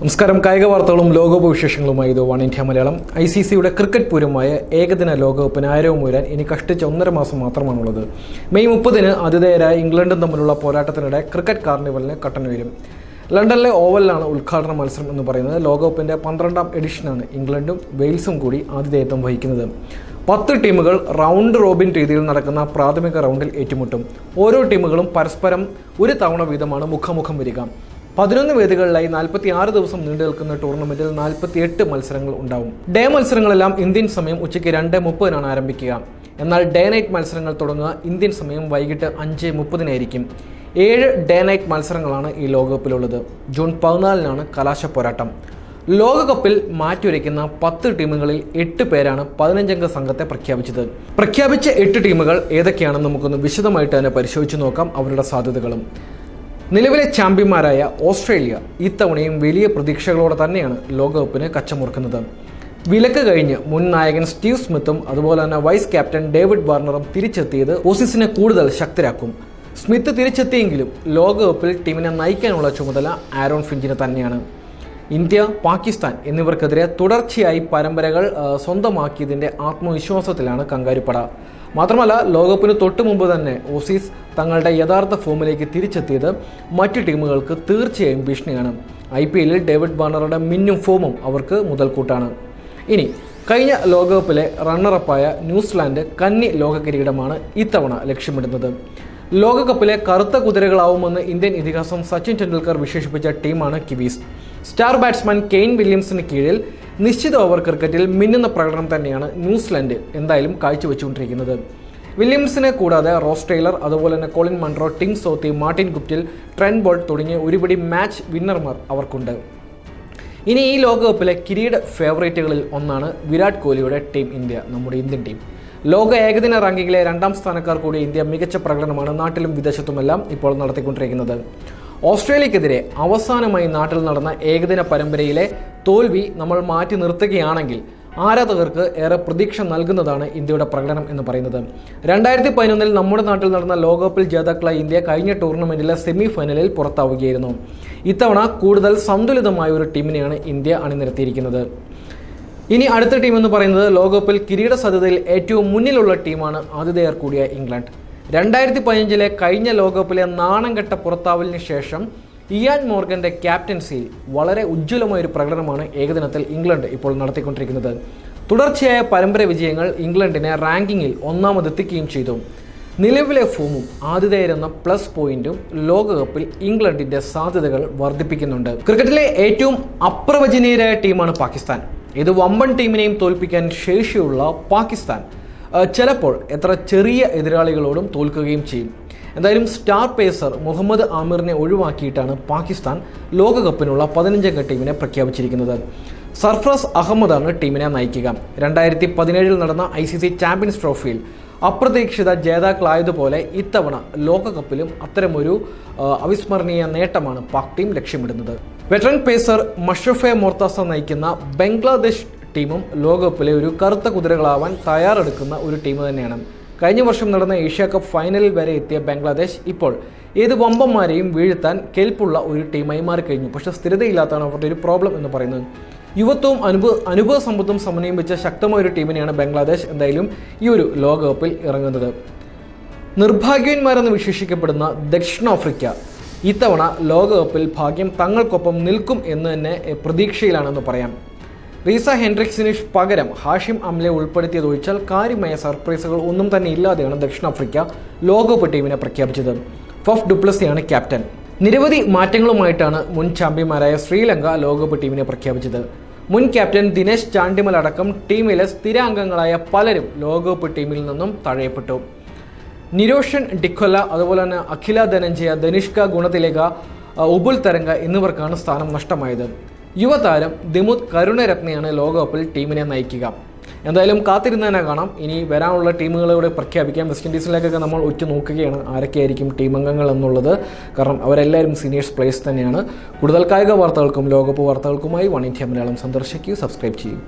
നമസ്കാരം. കായിക വാർത്തകളും ലോകകപ്പ് വിശേഷങ്ങളുമായി ഇത് one India Malayalam. I C സിയുടെ ക്രിക്കറ്റ് പൂരമായ ഏകദിന ലോകകപ്പിന് ആരവം ഉയരാൻ ഇനി കഷ്ടിച്ച ഒന്നര മാസം മാത്രമാണുള്ളത്. മെയ് മുപ്പതിന് ആതിഥേയരായ ഇംഗ്ലണ്ടും തമ്മിലുള്ള പോരാട്ടത്തിനിടെ ക്രിക്കറ്റ് കാർണിവലിന് കട്ടനുയരും. ലണ്ടനിലെ ഓവലിലാണ് ഉദ്ഘാടന മത്സരം എന്ന് പറയുന്നത്. ലോകകപ്പിന്റെ പന്ത്രണ്ടാം എഡിഷനാണ് ഇംഗ്ലണ്ടും വെയിൽസും കൂടി ആതിഥേയത്വം വഹിക്കുന്നത്. പത്ത് ടീമുകൾ റൗണ്ട് റോബിൻ രീതിയിൽ നടക്കുന്ന പ്രാഥമിക റൗണ്ടിൽ ഏറ്റുമുട്ടും. ഓരോ ടീമുകളും പരസ്പരം ഒരു തവണ വീതമാണ് മുഖാമുഖം വരിക. പതിനൊന്ന് വേദികളിലായി നാൽപ്പത്തി ആറ് ദിവസം നീണ്ടു നിൽക്കുന്ന ടൂർണമെന്റിൽ നാൽപ്പത്തി എട്ട് മത്സരങ്ങൾ ഉണ്ടാവും. ഡേ മത്സരങ്ങളെല്ലാം ഇന്ത്യൻ സമയം ഉച്ചയ്ക്ക് രണ്ട് മുപ്പതിനാണ് ആരംഭിക്കുക. എന്നാൽ ഡേ നൈറ്റ് മത്സരങ്ങൾ തുടങ്ങുക ഇന്ത്യൻ സമയം വൈകിട്ട് അഞ്ച് മുപ്പതിനായിരിക്കും. ഏഴ് ഡേ നൈറ്റ് മത്സരങ്ങളാണ് ഈ ലോകകപ്പിലുള്ളത്. ജൂൺ പതിനാലിനാണ് കലാശ പോരാട്ടം. ലോകകപ്പിൽ മാറ്റുരയ്ക്കുന്ന പത്ത് ടീമുകളിൽ എട്ട് പേരാണ് പതിനഞ്ചംഗ സംഘത്തെ പ്രഖ്യാപിച്ചത്. പ്രഖ്യാപിച്ച എട്ട് ടീമുകൾ ഏതൊക്കെയാണെന്ന് നമുക്കൊന്ന് വിശദമായിട്ട് തന്നെ പരിശോധിച്ച് നോക്കാം അവരുടെ സാധ്യതകളും. നിലവിലെ ചാമ്പ്യന്മാരായ ഓസ്ട്രേലിയ ഇത്തവണയും വലിയ പ്രതീക്ഷകളോടെ തന്നെയാണ് ലോകകപ്പിന് കച്ചമുറുക്കുന്നത്. വിലക്ക് കഴിഞ്ഞ് മുൻ നായകൻ സ്റ്റീവ് സ്മിത്തും അതുപോലെ തന്നെ വൈസ് ക്യാപ്റ്റൻ ഡേവിഡ് വാർണറും തിരിച്ചെത്തിയത് ഓസീസിനെ കൂടുതൽ ശക്തരാക്കും. സ്മിത്ത് തിരിച്ചെത്തിയെങ്കിലും ലോകകപ്പിൽ ടീമിനെ നയിക്കാനുള്ള ചുമതല ആരോൺ ഫിഞ്ചിന് തന്നെയാണ്. ഇന്ത്യ പാകിസ്ഥാൻ എന്നിവർക്കെതിരെ തുടർച്ചയായി പരമ്പരകൾ സ്വന്തമാക്കിയതിന്റെ ആത്മവിശ്വാസത്തിലാണ് കങ്കാരുപ്പട. മാത്രമല്ല ലോകകപ്പിന് തൊട്ടു മുമ്പ് തന്നെ ഓസീസ് തങ്ങളുടെ യഥാർത്ഥ ഫോമിലേക്ക് തിരിച്ചെത്തിയത് മറ്റ് ടീമുകൾക്ക് തീർച്ചയായും ഭീഷണിയാണ്. ഐ പി എല്ലിൽ ഡേവിഡ് ബാർണറുടെ മിന്നും ഫോമും അവർക്ക് മുതൽക്കൂട്ടാണ്. ഇനി കഴിഞ്ഞ ലോകകപ്പിലെ റണ്ണറപ്പായ ന്യൂസിലാൻഡ് കന്നി ലോക കിരീടമാണ് ഇത്തവണ ലക്ഷ്യമിടുന്നത്. ലോകകപ്പിലെ കറുത്ത കുതിരകളാവുമെന്ന് ഇന്ത്യൻ ഇതിഹാസം സച്ചിൻ ടെണ്ടുൽക്കർ വിശേഷിപ്പിച്ച ടീമാണ് കിവീസ്. സ്റ്റാർ ബാറ്റ്സ്മാൻ കെയ്ൻ വില്യംസിന് കീഴിൽ നിശ്ചിത ഓവർ ക്രിക്കറ്റിൽ മിന്നുന്ന പ്രകടനം തന്നെയാണ് ന്യൂസിലൻഡ് എന്തായാലും കാഴ്ചവെച്ചുകൊണ്ടിരിക്കുന്നത്. വില്യംസിനെ കൂടാതെ റോസ് ടൈലർ അതുപോലെ തന്നെ Colin Munro Tim Southee Martin Guptill Trent Boult തുടങ്ങിയ ഒരുപിടി മാച്ച് വിന്നർമാർ അവർക്കുണ്ട്. ഇനി ഈ ലോകകപ്പിലെ കിരീട ഫേവറേറ്റുകളിൽ ഒന്നാണ് വിരാട് കോഹ്ലിയുടെ ടീം ഇന്ത്യ നമ്മുടെ ഇന്ത്യൻ ടീം. ലോക ഏകദിന റാങ്കിങ്ങിലെ രണ്ടാം സ്ഥാനക്കാർ കൂടി ഇന്ത്യ മികച്ച പ്രകടനമാണ് നാട്ടിലും വിദേശത്തുമെല്ലാം ഇപ്പോൾ നടത്തിക്കൊണ്ടിരിക്കുന്നത്. ഓസ്ട്രേലിയക്കെതിരെ അവസാനമായി നാട്ടിൽ നടന്ന ഏകദിന പരമ്പരയിലെ തോൽവി നമ്മൾ മാറ്റി നിർത്തുകയാണെങ്കിൽ ആരാധകർക്ക് ഏറെ പ്രതീക്ഷ നൽകുന്നതാണ് ഇന്ത്യയുടെ പ്രകടനം എന്ന് പറയുന്നത്. രണ്ടായിരത്തി പതിനൊന്നിൽ നമ്മുടെ നാട്ടിൽ നടന്ന ലോകകപ്പിൽ ജേതാക്കളായ ഇന്ത്യ കഴിഞ്ഞ ടൂർണമെന്റിലെ സെമി ഫൈനലിൽ പുറത്താവുകയായിരുന്നു. ഇത്തവണ കൂടുതൽ സന്തുലിതമായ ഒരു ടീമിനെയാണ് ഇന്ത്യ അണിനിരത്തിയിരിക്കുന്നത്. ഇനി അടുത്ത ടീം എന്ന് പറയുന്നത് ലോകകപ്പിൽ കിരീട സാധ്യതയിൽ ഏറ്റവും മുന്നിലുള്ള ടീമാണ് ആതിഥേയർ കൂടിയ ഇംഗ്ലണ്ട്. രണ്ടായിരത്തി പതിനഞ്ചിലെ കഴിഞ്ഞ ലോകകപ്പിലെ നാണം കെട്ട പുറത്താവലിന് ശേഷം ഇയാൻ മോർഗന്റെ ക്യാപ്റ്റൻസിയിൽ വളരെ ഉജ്ജ്വലമായ ഒരു പ്രകടനമാണ് ഏകദിനത്തിൽ ഇംഗ്ലണ്ട് ഇപ്പോൾ നടത്തിക്കൊണ്ടിരിക്കുന്നത്. തുടർച്ചയായ പരമ്പര വിജയങ്ങൾ ഇംഗ്ലണ്ടിനെ റാങ്കിങ്ങിൽ ഒന്നാമതെത്തിക്കുകയും ചെയ്തു. നിലവിലെ ഫോമും ആതിഥേയരെന്ന പ്ലസ് പോയിന്റും ലോകകപ്പിൽ ഇംഗ്ലണ്ടിന്റെ സാധ്യതകൾ വർദ്ധിപ്പിക്കുന്നുണ്ട്. ക്രിക്കറ്റിലെ ഏറ്റവും അപ്രവചനീയരായ ടീമാണ് പാകിസ്ഥാൻ. ഇത് വമ്പൻ ടീമിനെയും തോൽപ്പിക്കാൻ ശേഷിയുള്ള പാകിസ്ഥാൻ. ചിലപ്പോൾ എത്ര ചെറിയ എതിരാളികളോടും തോൽക്കുകയും ചെയ്യും. എന്തായാലും സ്റ്റാർ പേസർ മുഹമ്മദ് ആമിറിനെ ഒഴിവാക്കിയിട്ടാണ് പാകിസ്ഥാൻ ലോകകപ്പിനുള്ള പതിനഞ്ചംഗ ടീമിനെ പ്രഖ്യാപിച്ചിരിക്കുന്നത്. സർഫ്രാസ് അഹമ്മദാണ് ടീമിനെ നയിക്കുക. രണ്ടായിരത്തി പതിനേഴിൽ നടന്ന ഐ സി സി ചാമ്പ്യൻസ് ട്രോഫിയിൽ അപ്രതീക്ഷിത ജേതാക്കളായതുപോലെ ഇത്തവണ ലോകകപ്പിലും അത്തരമൊരു അവിസ്മരണീയ നേട്ടമാണ് പാക് ടീം ലക്ഷ്യമിടുന്നത്. വെറ്ററൻ പേസർ മഷഫെ മൊർത്താസ നയിക്കുന്ന ബംഗ്ലാദേശ് ടീമും ലോകകപ്പിലെ ഒരു കറുത്ത കുതിരകളാവാൻ തയ്യാറെടുക്കുന്ന ഒരു ടീം തന്നെയാണ്. കഴിഞ്ഞ വർഷം നടന്ന ഏഷ്യ കപ്പ് ഫൈനലിൽ വരെ എത്തിയ ബംഗ്ലാദേശ് ഇപ്പോൾ ഏത് വമ്പന്മാരെയും വീഴ്ത്താൻ കെൽപ്പുള്ള ഒരു ടീമായി മാറിക്കഴിഞ്ഞു. പക്ഷേ സ്ഥിരതയില്ലാത്തതാണ് അവരുടെ ഒരു പ്രോബ്ലം എന്ന് പറയുന്നത്. യുവത്വവും അനുഭവ അനുഭവ സമ്പത്തും സമന്വയിപ്പിച്ച ശക്തമായ ഒരു ടീമിനെയാണ് ബംഗ്ലാദേശ് എന്തായാലും ഈ ഒരു ലോകകപ്പിൽ ഇറങ്ങുന്നത്. നിർഭാഗ്യവന്മാരെന്ന് വിശേഷിക്കപ്പെടുന്ന ദക്ഷിണാഫ്രിക്ക ഇത്തവണ ലോകകപ്പിൽ ഭാഗ്യം തങ്ങൾക്കൊപ്പം നിൽക്കും എന്ന് തന്നെ പ്രതീക്ഷയിലാണെന്ന് പറയാം. റീസ ഹെൻഡ്രിക്സിന് പകരം ഹാഷിം അംലെ ഉൾപ്പെടുത്തിയതൊഴിച്ചാൽ കാര്യമായ സർപ്രൈസുകൾ ഒന്നും തന്നെ ഇല്ലാതെയാണ് ദക്ഷിണാഫ്രിക്ക ലോകകപ്പ് ടീമിനെ പ്രഖ്യാപിച്ചത്. ഫഫ് ഡുപ്ലസിയാണ് ക്യാപ്റ്റൻ. നിരവധി മാറ്റങ്ങളുമായിട്ടാണ് മുൻ ചാമ്പ്യന്മാരായ ശ്രീലങ്ക ലോകകപ്പ് ടീമിനെ പ്രഖ്യാപിച്ചത്. മുൻ ക്യാപ്റ്റൻ ദിനേശ് ചാണ്ടിമൽ അടക്കം ടീമിലെ സ്ഥിരാംഗങ്ങളായ പലരും ലോകകപ്പ് ടീമിൽ നിന്നും തഴയപ്പെട്ടു. നിരോഷൻ ഡിക്കൊല്ല അതുപോലെ തന്നെ അഖില ധനഞ്ജയ ധനിഷ്ക ഗുണതിലേഖ ഉബുൽ തരംഗ എന്നിവർക്കാണ് സ്ഥാനം നഷ്ടമായത്. യുവതാരം ദിമുത് കരുണരത്നയാണ് ലോകകപ്പിൽ ടീമിനെ നയിക്കുക. എന്തായാലും കാത്തിരുന്ന് തന്നെ കാണാം. ഇനി വരാനുള്ള ടീമുകളോട് പ്രഖ്യാപിക്കാം. വെസ്റ്റ് ഇൻഡീസിലേക്കൊക്കെ നമ്മൾ ഉറ്റു നോക്കുകയാണ്. ആരൊക്കെയായിരിക്കും ടീം അംഗങ്ങൾ എന്നുള്ളത്. കാരണം അവരെല്ലാവരും സീനിയേഴ്സ് പ്ലേയേഴ്സ് തന്നെയാണ്. കൂടുതൽ കായിക വാർത്തകൾക്കും ലോകകപ്പ് വാർത്തകൾക്കുമായി വൺ ഇന്ത്യ മലയാളം സന്ദർശിക്കൂ. സബ്സ്ക്രൈബ് ചെയ്യൂ.